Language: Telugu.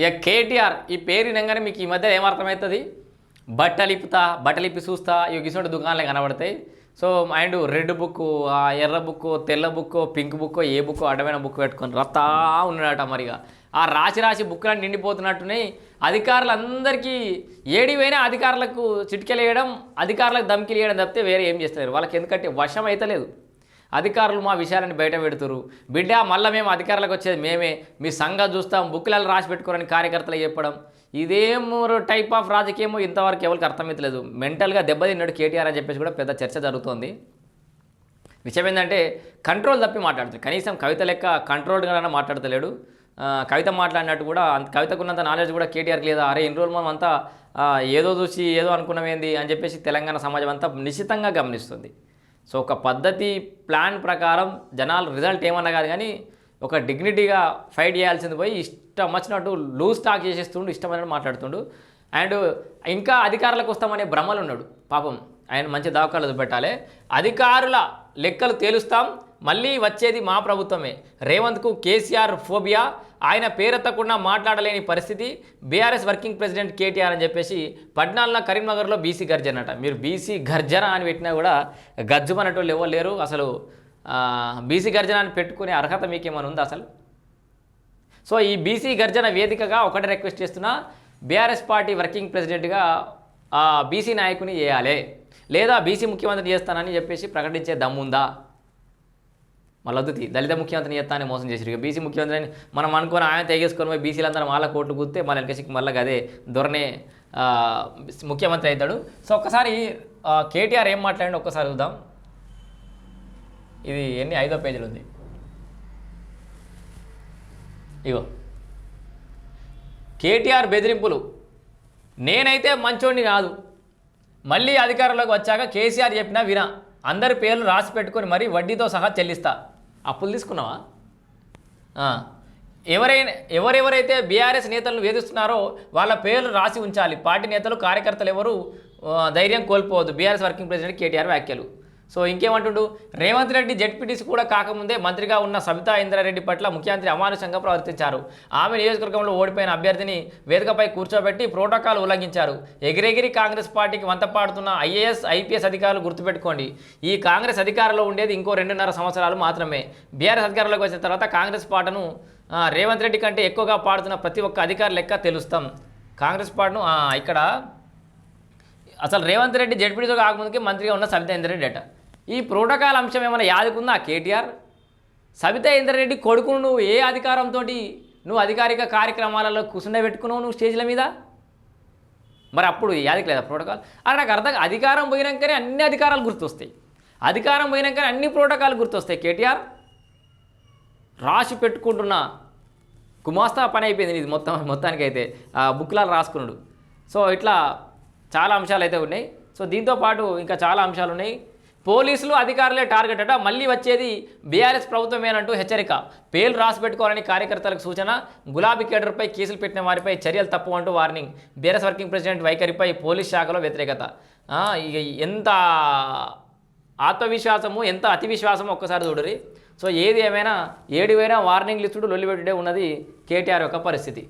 ఇక కేటీఆర్ ఈ పేరు వినగానే మీకు ఈ మధ్య ఏమర్థమవుతుంది బట్టలిపుతా బట్టలిప్పి చూస్తా ఇవి గిసోటి దుకాణాలే కనబడతాయి. సో అండ్ రెడ్ బుక్ ఎర్ర బుక్ తెల్ల బుక్ పింక్ బుక్ ఏ బుక్ అడ్డమైన బుక్ పెట్టుకొని రత్తా ఉన్నాడట మరిగా ఆ రాశి రాశి బుక్లను నిండిపోతున్నట్టునే అధికారులందరికీ ఏడివైనా అధికారులకు చిటికెలు వేయడం అధికారులకు ధమ్కిలు వేయడం తప్పితే వేరే ఏం చేస్తలేరు. వాళ్ళకి ఎందుకంటే వశం అయితే లేదు అధికారులు మా విషయాలని బయట పెడుతురు. బిడ్డ మళ్ళీ మేము అధికారులకు వచ్చేది మేమే. మీ సంఘం చూస్తాం బుక్లలో రాసి పెట్టుకోరని కార్యకర్తలు చెప్పడం. ఇదేం టైప్ ఆఫ్ రాజకీయమో ఇంతవరకు ఎవరికి అర్థమవుతలేదు మెంటల్గా దెబ్బతిన్నాడు కేటీఆర్ అని చెప్పేసి కూడా పెద్ద చర్చ జరుగుతోంది. విషయం ఏంటంటే కంట్రోల్ తప్పి మాట్లాడుతాడు కనీసం కవిత లెక్క కంట్రోల్గానే మాట్లాడతలేడు. కవిత మాట్లాడినట్టు కూడా అంత కవితకున్నంత నాలెడ్జ్ కూడా కేటీఆర్కి లేదా. అరే ఇన్ని రోజులు మనం అంతా ఏదో చూసి ఏదో అనుకున్నామేంది అని చెప్పేసి తెలంగాణ సమాజం అంతా నిశ్చితంగా గమనిస్తుంది. సో ఒక పద్ధతి ప్లాన్ ప్రకారం జనాలు రిజల్ట్ ఏమన్నా కాదు కానీ ఒక డిగ్నిటీగా ఫైట్ చేయాల్సింది పోయి ఇష్టం వచ్చినట్టు లూజ్ టాక్ చేసేస్తుండు ఇష్టమైనట్టు మాట్లాడుతుండు. అండ్ ఇంకా అధికారులకు వస్తామనే భ్రమలు ఉన్నాడు. పాపం ఆయన మంచి దావకాలు పెట్టాలి అధికారుల లెక్కలు తేలుస్తాం. మళ్ళీ వచ్చేది మా ప్రభుత్వమే. రేవంత్కు కేసీఆర్ ఫోబియా. ఆయన పేరెత్తకుండా మాట్లాడలేని పరిస్థితి. బీఆర్ఎస్ వర్కింగ్ ప్రెసిడెంట్ కేటీఆర్ అని చెప్పేసి పద్నాలుగున కరీంనగర్లో బీసీ గర్జన అట మీరు బీసీ గర్జన అని పెట్టినా కూడా గజ్జుమనేటోళ్ళు ఎవరు లేరు. అసలు బీసీ గర్జన అని పెట్టుకునే అర్హత మీకేమైనా ఉందా అసలు? సో ఈ బీసీ గర్జన వేదికగా ఒకటి రిక్వెస్ట్ చేస్తున్నా. బీఆర్ఎస్ పార్టీ వర్కింగ్ ప్రెసిడెంట్గా బీసీ నాయకుని చేయాలి. లేదా బీసీ ముఖ్యమంత్రి చేస్తానని చెప్పేసి ప్రకటించే దమ్ముందా? మళ్ళీ వద్దుతి దళిత ముఖ్యమంత్రిని చేస్తానని మోసం చేసిరు ఇక బీసీ ముఖ్యమంత్రిని మనం అనుకుని ఆయన తెగేసుకొని పోయి బీసీలందరూ వాళ్ళ కోట్లు గుర్తే మళ్ళీ వెనకసి మళ్ళీ అదే దొరనే ముఖ్యమంత్రి అవుతాడు. సో ఒక్కసారి కేటీఆర్ ఏం మాట్లాడి ఒక్కసారి చూద్దాం. ఇది ఎన్ని? ఐదో పేజీలు ఉంది ఇగో. కేటీఆర్ బెదిరింపులు. నేనైతే మంచోడిని కాదు. మళ్ళీ అధికారంలోకి వచ్చాక కేసీఆర్ చెప్పినా వినా. అందరి పేర్లు రాసి పెట్టుకొని మరీ వడ్డీతో సహా చెల్లిస్తా. అప్పులు తీసుకున్నావా? ఎవరైనా ఎవరెవరైతే బీఆర్ఎస్ నేతలను వేధిస్తున్నారో వాళ్ళ పేర్లు రాసి ఉంచాలి. పార్టీ నేతలు కార్యకర్తలు ఎవరు ధైర్యం కోల్పోవద్దు. బీఆర్ఎస్ వర్కింగ్ ప్రెసిడెంట్ కేటీఆర్ వ్యాఖ్యలు. సో ఇంకేమంటుండు? రేవంత్ రెడ్డి జెడ్పీటీసీ కూడా కాకముందే మంత్రిగా ఉన్న సబితా ఇంద్రారెడ్డి పట్ల ముఖ్యమంత్రి అమానుషంగా ప్రవర్తించారు. ఆమె నియోజకవర్గంలో ఓడిపోయిన అభ్యర్థిని వేదికపై కూర్చోబెట్టి ప్రోటోకాల్ ఉల్లంఘించారు. ఎగిరెగిరి కాంగ్రెస్ పార్టీకి వంతపాడుతున్న ఐఏఎస్ ఐపీఎస్ అధికారులు గుర్తుపెట్టుకోండి. ఈ కాంగ్రెస్ అధికారంలో ఉండేది ఇంకో రెండున్నర సంవత్సరాలు మాత్రమే. బీఆర్ఎస్ అధికారంలోకి వచ్చిన తర్వాత కాంగ్రెస్ పాటను రేవంత్ రెడ్డి కంటే ఎక్కువగా పాడుతున్న ప్రతి ఒక్క అధికారి లెక్క తెలుస్తాం. కాంగ్రెస్ పాటను ఇక్కడ అసలు రేవంత్ రెడ్డి జడ్పీటీతో కాకముందుకే మంత్రిగా ఉన్న సబితా ఇంద్రెడ్డి అట. ఈ ప్రోటోకాల్ అంశం ఏమైనా యాదుకుందా కేటీఆర్? సబితా ఇంద్రారెడ్డి కొడుకును నువ్వు ఏ అధికారంతో నువ్వు అధికారిక కార్యక్రమాలలో కూర్చుండబెట్టుకున్నావు నువ్వు స్టేజ్ల మీద? మరి అప్పుడు యాదికి లేదా ప్రోటోకాల్? అని నాకు అర్థం అధికారం పోయినాకనే అన్ని అధికారాలు గుర్తొస్తాయి. అధికారం పోయినాకనే అన్ని ప్రోటోకాల్ గుర్తొస్తాయి. కేటీఆర్ రాసి పెట్టుకుంటున్న గుమాస్తా పని అయిపోయింది ఇది మొత్తం మొత్తానికైతే. బుక్లాలు రాసుకున్నాడు. సో ఇట్లా చాలా అంశాలు అయితే ఉన్నాయి. సో దీంతో పాటు ఇంకా చాలా అంశాలు ఉన్నాయి పోలీసులు అధికారులే టార్గెట్ అట. మళ్ళీ వచ్చేది బీఆర్ఎస్ ప్రభుత్వమేనంటూ హెచ్చరిక. పేర్లు రాసి పెట్టుకోవాలని కార్యకర్తలకు సూచన. గులాబీ కేడర్పై కేసులు పెట్టిన వారిపై చర్యలు తప్పు అంటూ వార్నింగ్. బీఆర్ఎస్ వర్కింగ్ ప్రెసిడెంట్ వైఖరిపై పోలీస్ శాఖలో వ్యతిరేకత. ఇక ఎంత ఆత్మవిశ్వాసము ఎంత అతి విశ్వాసము ఒక్కసారి చూడరి సో ఏది ఏమైనా ఏడివైనా వార్నింగ్ లిస్టుడు లొల్లిపెట్టుడే ఉన్నది కేటీఆర్ యొక్క పరిస్థితి.